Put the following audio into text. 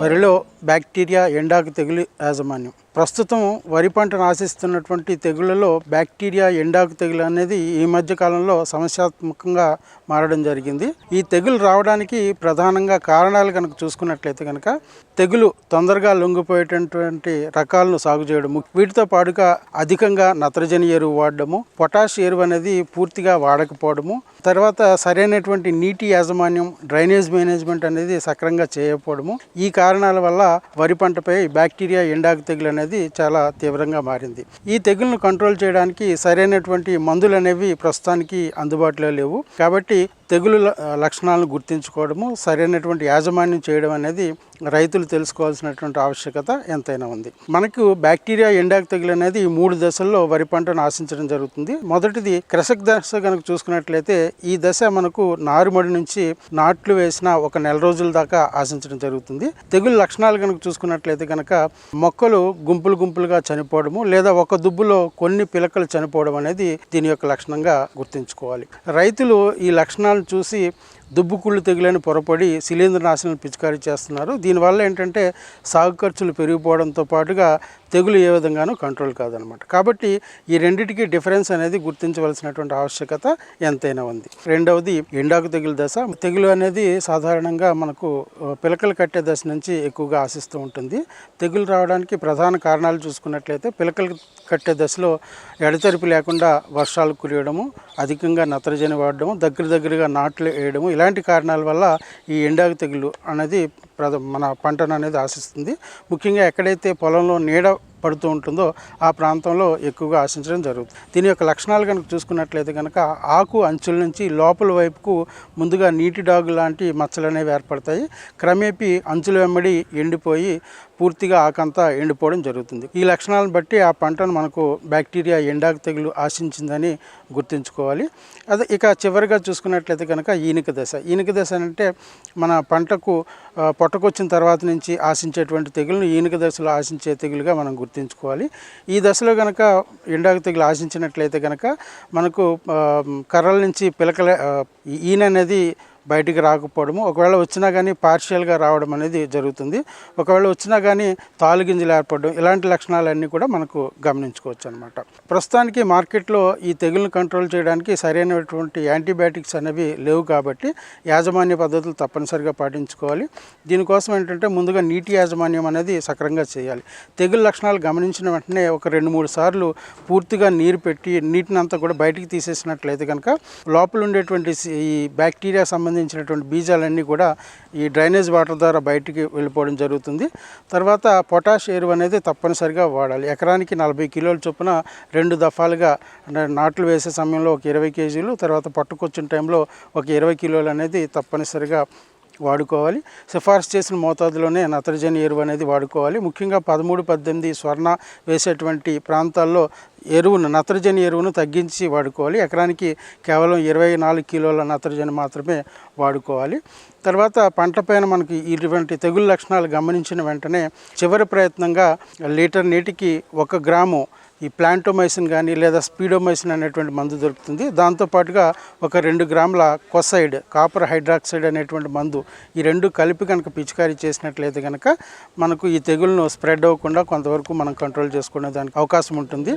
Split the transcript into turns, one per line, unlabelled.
వరిలో బ్యాక్టీరియా ఎండాకు తెగులు యాజమాన్యం. ప్రస్తుతం వరి పంటను ఆశిస్తున్నటువంటి తెగుళ్ళలో బ్యాక్టీరియా ఎండాకు తెగులు అనేది ఈ మధ్య కాలంలో సమస్యాత్మకంగా మారడం జరిగింది. ఈ తెగులు రావడానికి ప్రధానంగా కారణాలు కనుక చూసుకున్నట్లయితే కనుక తెగులు తొందరగా లొంగిపోయేటటువంటి రకాలను సాగు చేయడము వీటితో పాటుగా అధికంగా నత్రజని ఎరువు వాడడము పొటాష్ ఎరువు అనేది పూర్తిగా వాడకపోవడము తర్వాత సరైనటువంటి నీటి యాజమాన్యం డ్రైనేజ్ మేనేజ్మెంట్ అనేది సక్రంగా చేయకపోవడము ఈ కారణాల వల్ల వరి పంటపై బ్యాక్టీరియా ఎండాకు తెగులు అనేది చాలా తీవ్రంగా మారింది. ఈ తెగులను కంట్రోల్ చేయడానికి సరైనటువంటి మందులు అనేవి ప్రస్తుతానికి అందుబాటులో లేవు. కాబట్టి తెగులు ల- లక్షణాలను గుర్తించుకోవడము సరైనటువంటి యాజమాన్యం చేయడం అనేది రైతులు తెలుసుకోవాల్సినటువంటి ఆవశ్యకత ఎంతైనా ఉంది. మనకు బ్యాక్టీరియా ఎండాకు తెగులు అనేది ఈ మూడు దశల్లో వరి పంటను ఆశించడం జరుగుతుంది. మొదటిది క్రసక్ దశ కనుక చూసుకున్నట్లయితే ఈ దశ మనకు నారుమడి నుంచి నాట్లు వేసిన ఒక నెల రోజుల దాకా ఆశించడం జరుగుతుంది. తెగులు లక్షణాలు కనుక చూసుకున్నట్లయితే కనుక మొక్కలు గుంపులు గుంపులుగా చనిపోవడము లేదా ఒక దుబ్బులో కొన్ని పిలకలు చనిపోవడం అనేది దీని యొక్క లక్షణంగా గుర్తుంచుకోవాలి. రైతులు ఈ లక్షణాలు చూసి దుబ్బుకుళ్ళు తెగులని పొరపడి శిలీంద్ర నాశనం పిచికారీ చేస్తున్నారు. దీనివల్ల ఏంటంటే సాగు ఖర్చులు పెరిగిపోవడంతో పాటుగా తెగులు ఏ విధంగానూ కంట్రోల్ కాదనమాట. కాబట్టి ఈ రెండింటికి డిఫరెన్స్ అనేది గుర్తించవలసినటువంటి ఆవశ్యకత ఎంతైనా ఉంది. రెండవది ఎండాకు తెగులు దశ. తెగులు అనేది సాధారణంగా మనకు పిలకలు కట్టే దశ నుంచి ఎక్కువగా ఆశిస్తూ ఉంటుంది. తెగులు రావడానికి ప్రధాన కారణాలు చూసుకున్నట్లయితే పిలకలు కట్టే దశలో ఎడతెరిపి లేకుండా వర్షాలు కురియడము అధికంగా నత్రజని వాడడము దగ్గర దగ్గరగా నాట్లు వేయడము ఇలాంటి కారణాల వల్ల ఈ ఎండాకు తెగులు అనేది మన పంటను అనేది ఆశిస్తుంది. ముఖ్యంగా ఎక్కడైతే పొలంలో నీడ పడుతూ ఉంటుందో ఆ ప్రాంతంలో ఎక్కువగా ఆశించడం జరుగుతుంది. దీని యొక్క లక్షణాలు కనుక చూసుకున్నట్లయితే కనుక ఆకు అంచుల నుంచి లోపల వైపుకు ముందుగా నీటి డాగు లాంటి మచ్చలు అనేవి ఏర్పడతాయి. క్రమేపీ అంచుల వెంబడి ఎండిపోయి పూర్తిగా ఆకంతా ఎండిపోవడం జరుగుతుంది. ఈ లక్షణాలను బట్టి ఆ పంటను మనకు బ్యాక్టీరియా ఎండాకు తెగులు ఆశించిందని గుర్తుంచుకోవాలి. అదే ఇక చివరిగా చూసుకున్నట్లయితే కనుక ఈనిక దశ. ఈనిక దశ అంటే మన పంటకు పొట్టకొచ్చిన తర్వాత నుంచి ఆశించేటువంటి తెగులను ఈనిక దశలో ఆశించే తెగులుగా మనం గుర్తుంచుకోవాలి. ఈ దశలో కనుక ఎండాకు తెగులు ఆశించినట్లయితే కనుక మనకు కర్రల నుంచి పిలకల ఈయన ఈన అనేది బయటికి రాకపోవడము. ఒకవేళ వచ్చినా కానీ పార్షియల్గా రావడం అనేది జరుగుతుంది. ఒకవేళ వచ్చినా కానీ తాలుగింజలు ఏర్పడడం ఇలాంటి లక్షణాలన్నీ కూడా మనకు గమనించుకోవచ్చు అనమాట ప్రస్తుతానికి మార్కెట్లో ఈ తెగులను కంట్రోల్ చేయడానికి సరైనటువంటి యాంటీబయాటిక్స్ అనేవి లేవు కాబట్టి యాజమాన్య పద్ధతులు తప్పనిసరిగా పాటించుకోవాలి. దీనికోసం ఏంటంటే ముందుగా నీటి యాజమాన్యం అనేది సక్రంగా చేయాలి. తెగులు లక్షణాలు గమనించిన వెంటనే ఒక రెండు మూడు సార్లు పూర్తిగా నీరు పెట్టి నీటిని అంతా కూడా బయటికి తీసేసినట్లయితే కనుక లోపల ఉండేటువంటి ఈ బ్యాక్టీరియా సంబంధించినటువంటి బీజాలన్నీ కూడా ఈ డ్రైనేజ్ వాటర్ ద్వారా బయటికి వెళ్ళిపోవడం జరుగుతుంది. తర్వాత పొటాష్ ఎరువు అనేది తప్పనిసరిగా వాడాలి. ఎకరానికి నలభై కిలోల చొప్పున రెండు దఫాలుగా అంటే నాట్లు వేసే సమయంలో ఒక ఇరవై కేజీలు తర్వాత పట్టుకొచ్చిన టైంలో ఒక ఇరవై కిలోలు అనేది తప్పనిసరిగా వాడుకోవాలి. సిఫార్సు చేసిన మోతాదులోనే నత్రజని ఎరువు అనేది వాడుకోవాలి. ముఖ్యంగా పదమూడు పద్దెనిమిది స్వర్ణ వేసేటువంటి ప్రాంతాల్లో ఎరువును నత్రజని ఎరువును తగ్గించి వాడుకోవాలి. ఎకరానికి కేవలం ఇరవై నాలుగు కిలోల నత్రజని మాత్రమే వాడుకోవాలి. తర్వాత పంట పైన మనకి ఇటువంటి తెగులు లక్షణాలు గమనించిన వెంటనే చివరి ప్రయత్నంగా లీటర్ నీటికి ఒక గ్రాము ఈ ప్లాంటోమైసిన్ కానీ లేదా స్పీడోమైసిన్ అనేటువంటి మందు దొరుకుతుంది. దాంతోపాటుగా ఒక రెండు గ్రాముల కొసైడ్ కాపర్ హైడ్రాక్సైడ్ అనేటువంటి మందు ఈ రెండు కలిపి కనుక పిచికారీ చేసినట్లయితే కనుక మనకు ఈ తెగులను స్ప్రెడ్ అవ్వకుండా కొంతవరకు మనం కంట్రోల్ చేసుకునే దానికి అవకాశం ఉంటుంది.